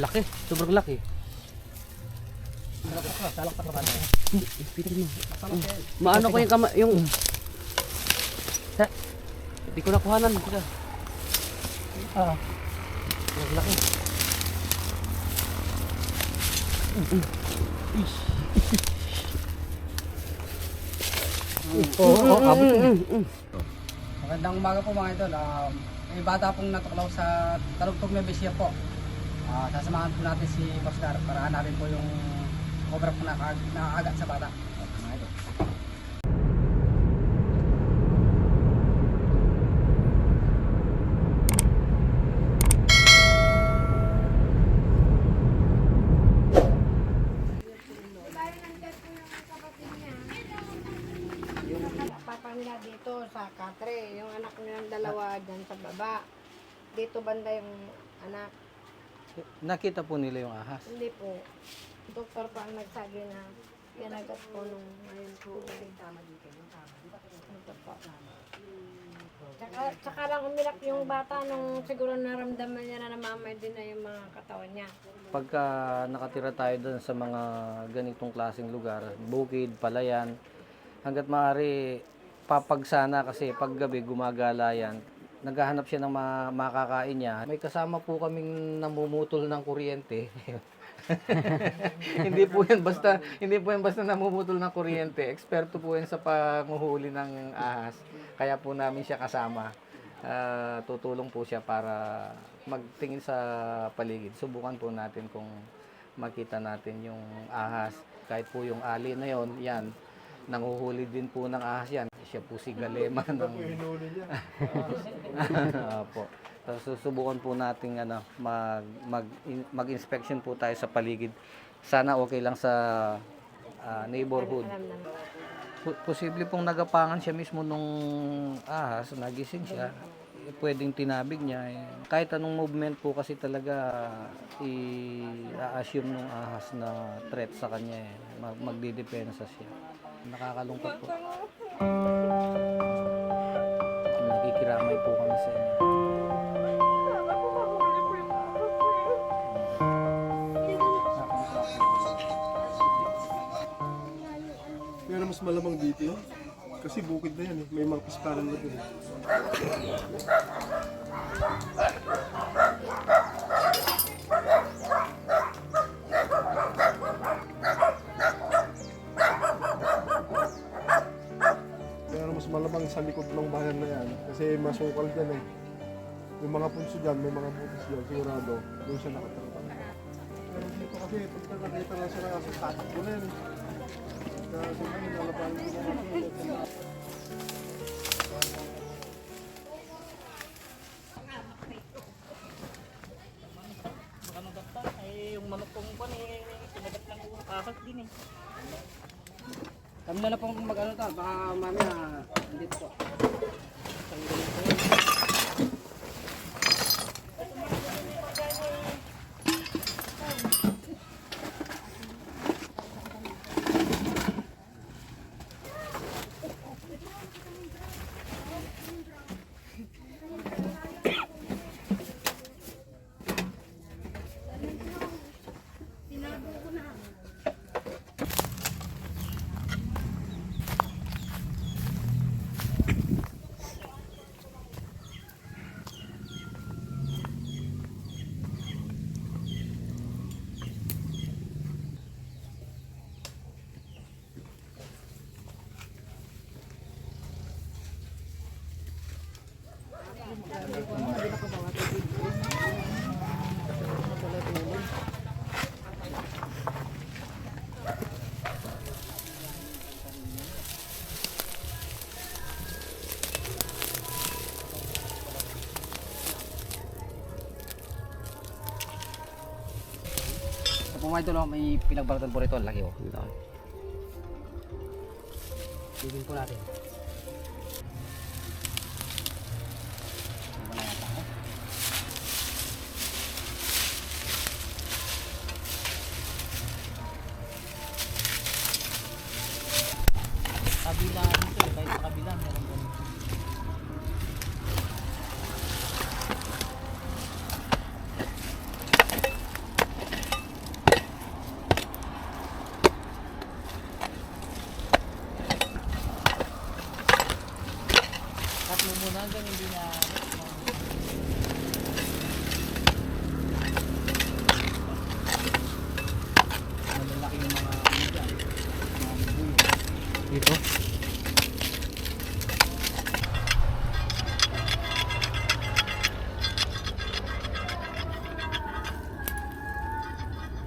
Laki. Sobrang laki. Salak ka, salak ka naman. Hindi, pitin mo. Maano ko yung kama, yung... Ha? Hindi ko nakuhanan. Ah, Sobrang laki. oo, oo, abot yun. Mm. Magandang umaga po mga idol. Um, may bata pong natuklaw sa Talugtog na Bisya po. Ah, sasamahan po natin si Dar para hanapin po yung cobra po na nakaagat sa bata. Nila dito sa Katre, yung anak nilang dalawa dyan sa baba. Dito banda yung anak. Nakita po nila yung ahas. Hindi po. Doktor pa ang nagsabi na kinagat po nung ngayon po. Ito po. Tsaka, tsaka lang umiyak yung bata nung siguro naramdaman niya na namamay din na yung mga katawan niya. Pagka nakatira tayo doon sa mga ganitong klaseng lugar, bukid, palayan, hanggat maaari papagsana kasi pag gabi gumagala yan, naghahanap siya ng ma- makakain niya. May kasama po kaming namumutol ng kuryente. hindi po yan basta hindi po yan basta namumutol ng kuryente. Eksperto po yan sa panguhuli ng ahas. Kaya po namin siya kasama. Ah, tutulong po siya para magtingin sa paligid. Subukan po natin kung makita natin yung ahas. Kahit po yung ali na yon, yan. Nanguhuli din po ng ahas yan. Siya po si Galema ng... Opo. So, susubukan po natin ano, mag, mag, in- mag-inspection po tayo sa paligid. Sana okay lang sa ah, neighborhood. Alam naman. Po- posible pong nagapangan siya mismo nung ahas, nagising siya. Eh, pwedeng tinabig niya. eh. Kahit anong movement po kasi talaga i-assume nung ahas na threat sa kanya eh. Mag- magdidepensa siya. Nakakalungkot po. Nakikiramay po kami sa inyo. Pero mas malamang dito yun. Kasi bukid na yan eh. May mga pisparan na dun. Malamang sa likod ng bayan na yan. Kasi masukal dyan eh. Yung mga punso dyan, may mga butis dyan. Sigurado, doon siya nakatira. Pero dito kasi, pagka nakita na siya sa tatak ko na yan may nalabanan ko na eh. Kami na lang pong mag-ano to, baka mamaya hindi po. Tanggalin ko mga idol, oh, may pinagbalatan po rito, laki oh. Bibin po natin. hanggang hindi na malalaki yung mga ano dito?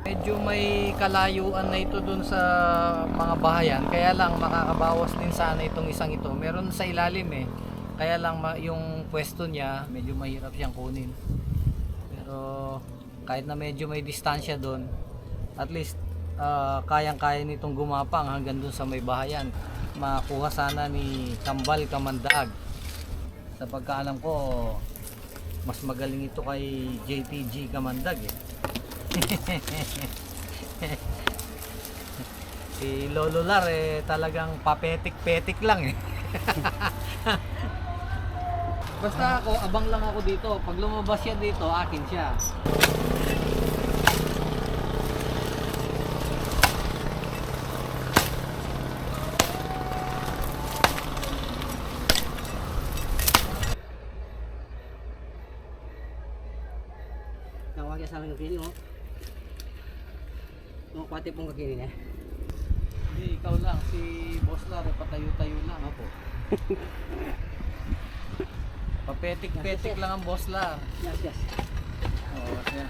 Medyo may kalayuan na ito dun sa mga bahayan kaya lang makakabawas din sana itong isang ito. Meron sa ilalim eh. Kaya lang yung pwesto niya medyo mahirap siyang kunin. Pero kahit na medyo may distansya doon, at least ah, kayang-kaya nitong gumapang hanggang dun sa may bahayan. Makuha sana ni Kambal Kamandag. Sa pagkaalam ko, mas magaling ito kay JTG Kamandag eh. si Lolo Lar eh talagang papetik-petik lang eh. Basta ako, abang lang ako dito. Pag lumabas siya dito, akin siya. Nawagyan sa lang kini mo. Mga kwate pong kakini niya. Hindi, ikaw lang. Si Boss Lar, eh, patayo-tayo lang. Ako. Papetik-petik lang ang Boss Lar. Yes, yes. Oo, siya.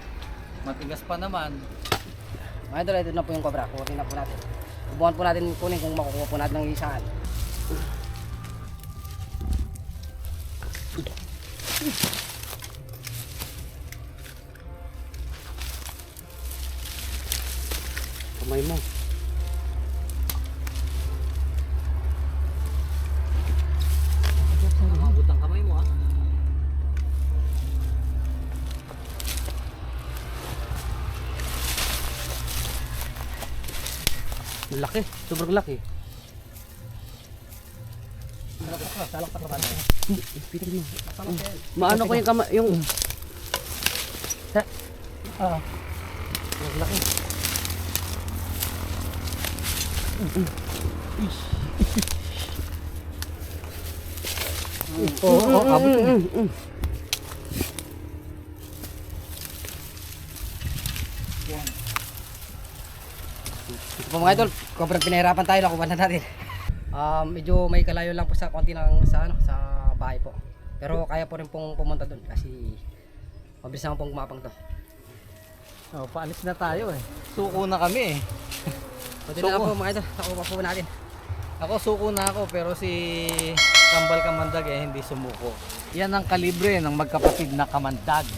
Matigas pa naman. Mga idol, ito na po yung cobra. Kunin na po natin. Subukan po natin kunin kung makukuha po natin ng isaan. Kamay mo. Nakabot ang kamay mo ah. Laki. Sobrang laki. Salak pa ka Pitin mo. Maano ko yung kamay, yung... Ah. Ang laki. Oo, oo, abot yun. Ito po mga idol, sobrang pinahirapan tayo, nakuha na natin. Um, medyo may kalayo lang po sa konti ng sa, ano, sa bahay po. Pero kaya po rin pong pumunta doon kasi mabilis naman pong gumapang to. Oh, paalis na tayo eh. Suko na kami eh. Pwede na po mga idol, nakuha po natin. Ako suko na ako pero si Kambal Kamandag eh hindi sumuko. Yan ang kalibre ng magkapatid na Kamandag.